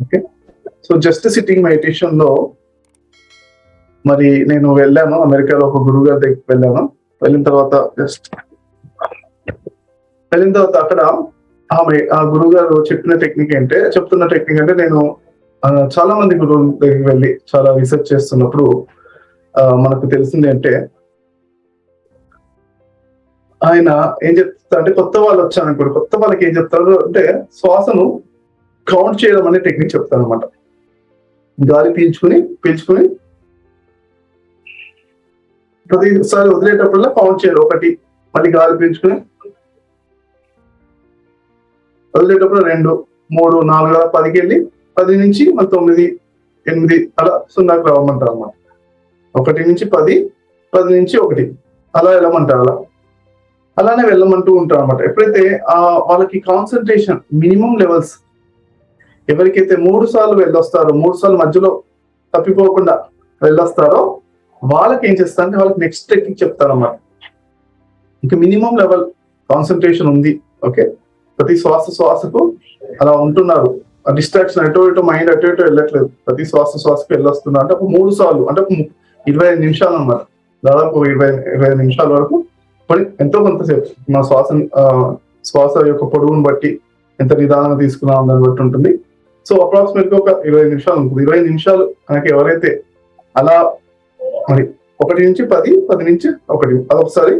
Okay so just sitting మెడిటేషన్లో మరి నేను వెళ్ళాను అమెరికాలో ఒక గురువు గారి దగ్గరికి వెళ్ళాను. వెళ్ళిన తర్వాత జస్ట్ వెళ్ళిన తర్వాత అక్కడ ఆమె ఆ గురువు గారు చెప్పిన టెక్నిక్ అంటే చెప్తున్న టెక్నిక్ అంటే నేను చాలా మంది గురువుల దగ్గరికి వెళ్ళి చాలా రీసెర్చ్ చేస్తున్నప్పుడు మనకు తెలిసింది అంటే ఆయన ఏం చెప్తా అంటే కొత్త వాళ్ళు వచ్చాను ఇప్పుడు కొత్త వాళ్ళకి ఏం చెప్తారు అంటే శ్వాసను కౌంట్ చేయడం అనే టెక్నిక్ చెప్తాను అనమాట గాలి పీల్చుకుని పీల్చుకుని ప్రతిసారి వదిలేటప్పుడల్లా కౌంట్ చేయాలి. ఒకటి మళ్ళీ గాలి పీల్చుకుని వదిలేటప్పుడు రెండు మూడు నాలుగు అలా పదికి వెళ్ళి పది నుంచి మన తొమ్మిది ఎనిమిది అలా సున్నాకు రావమంటారు అన్నమాట ఒకటి నుంచి పది పది నుంచి ఒకటి అలా వెళ్ళమంటారు అలా. అలానే వెళ్ళమంటూ ఉంటారు అనమాట ఎప్పుడైతే వాళ్ళకి కాన్సన్ట్రేషన్ మినిమం లెవెల్స్ ఎవరికైతే మూడు సార్లు వెళ్ళొస్తారో మూడు సార్లు మధ్యలో తప్పిపోకుండా వెళ్ళొస్తారో వాళ్ళకి ఏం చేస్తారంటే వాళ్ళకి నెక్స్ట్ టెక్నిక్ చెప్తారు అన్నమాట. ఇంకా మినిమం లెవెల్ కాన్సన్ట్రేషన్ ఉంది ఓకే ప్రతి శ్వాస శ్వాసకు అలా ఉంటున్నారు. డిస్ట్రాక్షన్ అటు ఇటు మైండ్ అటో ఇటు వెళ్ళట్లేదు. ప్రతి శ్వాస శ్వాసకు వెళ్ళొస్తున్నారు. అంటే ఒక మూడు సార్లు అంటే ఒక ఇరవై ఐదు నిమిషాలు అన్నమాట. దాదాపు ఇరవై ఇరవై ఐదు నిమిషాల వరకు మరి ఎంతో కొంతసేపు మన శ్వాస శ్వాస యొక్క పొడవును బట్టి ఎంత నిదానంగా తీసుకున్నాం దాన్ని బట్టి ఉంటుంది. సో అప్రాక్సిమేట్గా ఒక ఇరవై నిమిషాలు ఉంటుంది. ఇరవై నిమిషాలు మనకి ఎవరైతే అలా మరి ఒకటి నుంచి పది పది నుంచి ఒకటి అదొకసారి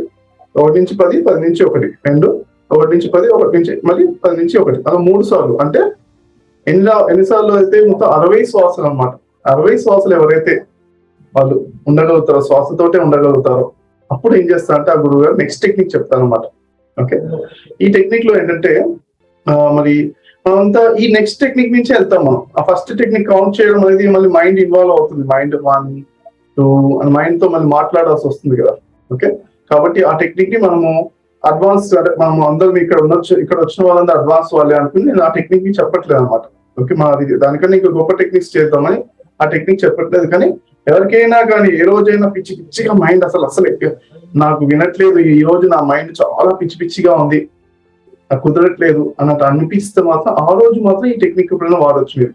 ఒకటి నుంచి పది పది నుంచి ఒకటి రెండు ఒకటి నుంచి పది ఒకటి నుంచి మళ్ళీ పది నుంచి ఒకటి అలా మూడు సార్లు. అంటే ఎన్ని ఎన్నిసార్లు అయితే మొత్తం అరవై శ్వాసలు అనమాట అరవై శ్వాసలు ఎవరైతే వాళ్ళు ఉండగలుగుతారో శ్వాసతోటే ఉండగలుగుతారో అప్పుడు ఏం చేస్తారంటే ఆ గురువు గారు నెక్స్ట్ టెక్నిక్ చెప్తారు అనమాట ఓకే ఈ టెక్నిక్లో ఏంటంటే మరి అంతా ఈ నెక్స్ట్ టెక్నిక్ నుంచి వెళ్తాం మనం. ఆ ఫస్ట్ టెక్నిక్ కౌంట్ చేయడం అనేది మళ్ళీ మైండ్ ఇన్వాల్వ్ అవుతుంది. మైండ్ వన్ టూ మైండ్తో మళ్ళీ మాట్లాడాల్సి వస్తుంది కదా. ఓకే కాబట్టి ఆ టెక్నిక్ని మనము అడ్వాన్స్ అంటే మనం అందరం ఇక్కడ ఉండొచ్చు ఇక్కడ వచ్చిన వాళ్ళందరూ అడ్వాన్స్ వాళ్ళే అనుకుని నేను ఆ టెక్నిక్ని చెప్పట్లేదు అనమాట ఓకే మా అది దానికన్నా ఇంకా గొప్ప టెక్నిక్స్ చేద్దామని ఆ టెక్నిక్ చెప్పట్లేదు. కానీ ఎవరికైనా కానీ ఏ రోజైనా పిచ్చి పిచ్చిగా మైండ్ అసలు అసలు నాకు వినట్లేదు. ఈ రోజు నా మైండ్ చాలా పిచ్చి పిచ్చిగా ఉంది. నాకు కుదరట్లేదు అన్నట్టు అనిపిస్తే మాత్రం ఆ రోజు మాత్రం ఈ టెక్నిక్ ఎప్పుడైనా వాడచ్చు మీరు.